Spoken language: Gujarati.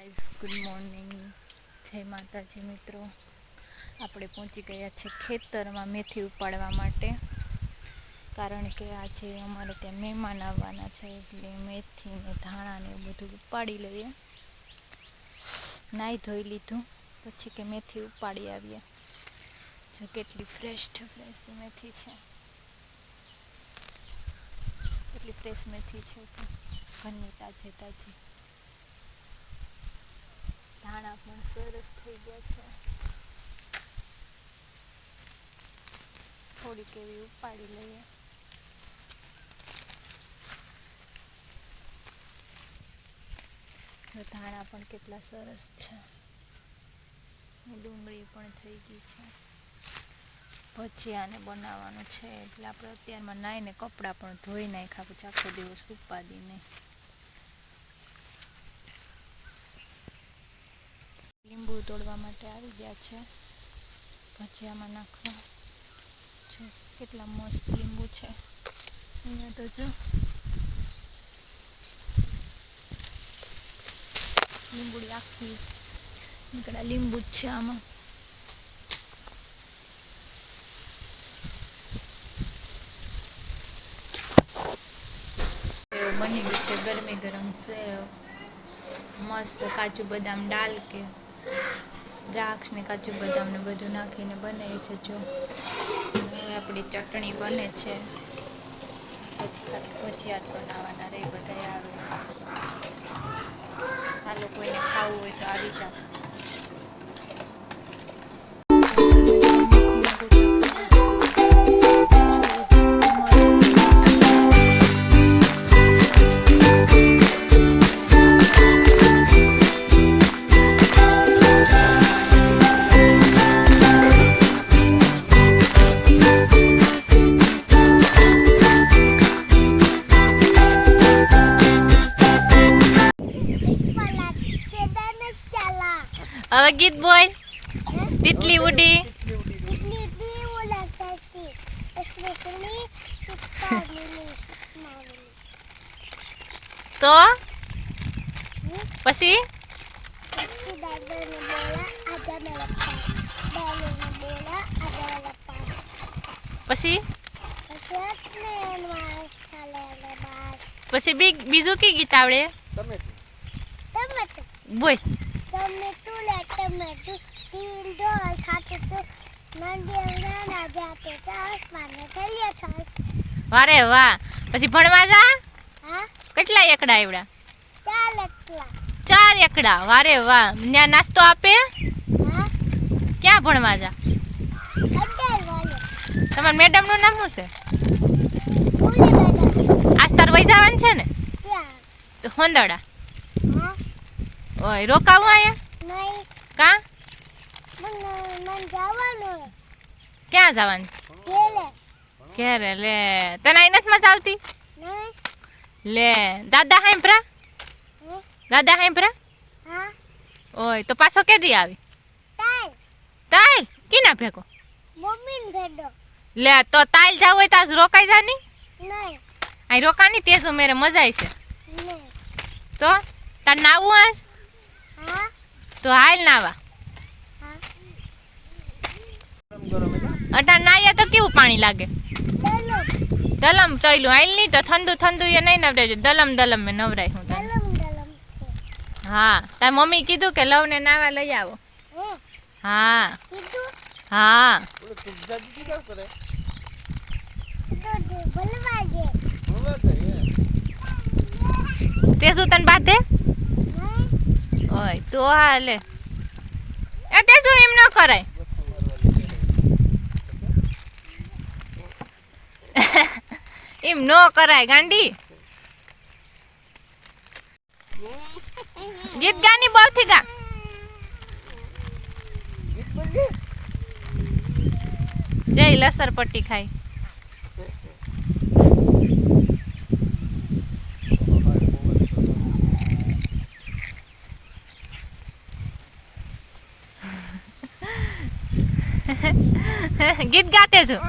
ગાઈઝ ગુડ મોર્નિંગ જય માતાજી મિત્રો. આપણે પહોંચી ગયા છે ખેતરમાં મેથી ઉપાડવા માટે. કારણ કે આજે અમારે ત્યાં મહેમાન આવવાના છે, એટલે મેથી ને ધાણા ને એવું બધું ઉપાડી લઈએ. નાહી ધોઈ લીધું, પછી કે મેથી ઉપાડી આવીએ. જો કેટલી ફ્રેશ ફ્રેશ મેથી છે. કેટલી ફ્રેશ મેથી છે ઘરની તાજે તાજી. ધાણા પણ સરસ થઈ ગયા છે. થોડીક એવી ઉપાડી લઈએ. ધાણા પણ કેટલા સરસ છે. ડુંગળી પણ થઈ ગઈ છે. ભજીયાને બનાવવાનું છે એટલે આપણે અત્યારમાં નાહીને કપડાં પણ ધોઈ નાખ્યા, પછી આખો દિવસ ઉપાદી નહીં લીંબુ તોડવા માટે આવી ગયા છે. ભજીયામાં નાખવા જો કેટલા મસ્ત લીંબુ છે. અહીંયા તો જો. લીંબુડી આખી નીકળ્યા. લીંબુ જ છે આમાં. બની ગયું છે, ગરમી ગરમ સેવ મસ્ત કાજુ બદામ ડાલ કે દ્રાક્ષ ને કાજુ બદામ ને બધું નાખીને બનાવી છે જો. હવે આપણી ચટણી બને છે. પછી ખાલી ભજીયા બનાવવાના રે બધા આવે. આ લોકોને ખાવું હોય તો આવી જાવ ગીત બોલ તિતલી ઉડી. તો પછી. પછી. પછી બીજું કઈ ગીત આવડે. બોલ Tomato lah tomato. तीन डॉल खाते तो मंदिर में ना जाते तो आसमान में चलिए छास વારે વાહ પછી ભણવા જા हाँ કેટલા એકડા આવડા चार लटला ચાર એકડા વારે વાહ ત્યાં નાસ્તો આપે हाँ ક્યાં ભણવા જા अंदर वाले તમારા મેડમનું નામ શું છે पूरी मैडम આજ તાર વહી જવાનું છે ને क्या તો હોંદડા हाँ ઓય રોકાવું અહીંયા? નહીં. કા? મને મન જવાનું. ક્યાં જવાનું? કેલે કેરે લે. તને અહીં નથી મજા આવતી? લે દાદા હાંભરા દાદા હાંભરા હા. ઓય તો પાછો કે દી આવી? તાલ. તાલ? કીના ભેગો? મમ્મી ગડો લે તો તાલ જાવ હોય તાજ રોકાઈ જાની? નહીં. અહીં રોકાની તેજ મેરે મજા આવી છે. તો? તાર નાવું આજ? તો હાલ નાવા અટાણ નાઈએ તો કેવું પાણી લાગે? દલમ ચયલું હાલ નહીં તો ઠંડુ ઠંડુ એ નહીં નવરાય. દલમ દલમ મેં નવરાય હું હા તાર મમ્મી કીધું કે લવને નાવા લઈ આવો. હા. હા. તે શું તને બાધે? ઓય તો હાલે. અત્યારે શું એમ ન કરાય? એમ ન કરાય, ગાંડી. ગીત ગાની બહુ થી ગા જય લસર પટ્ટી ખાઈ. ગીત ગાતે છું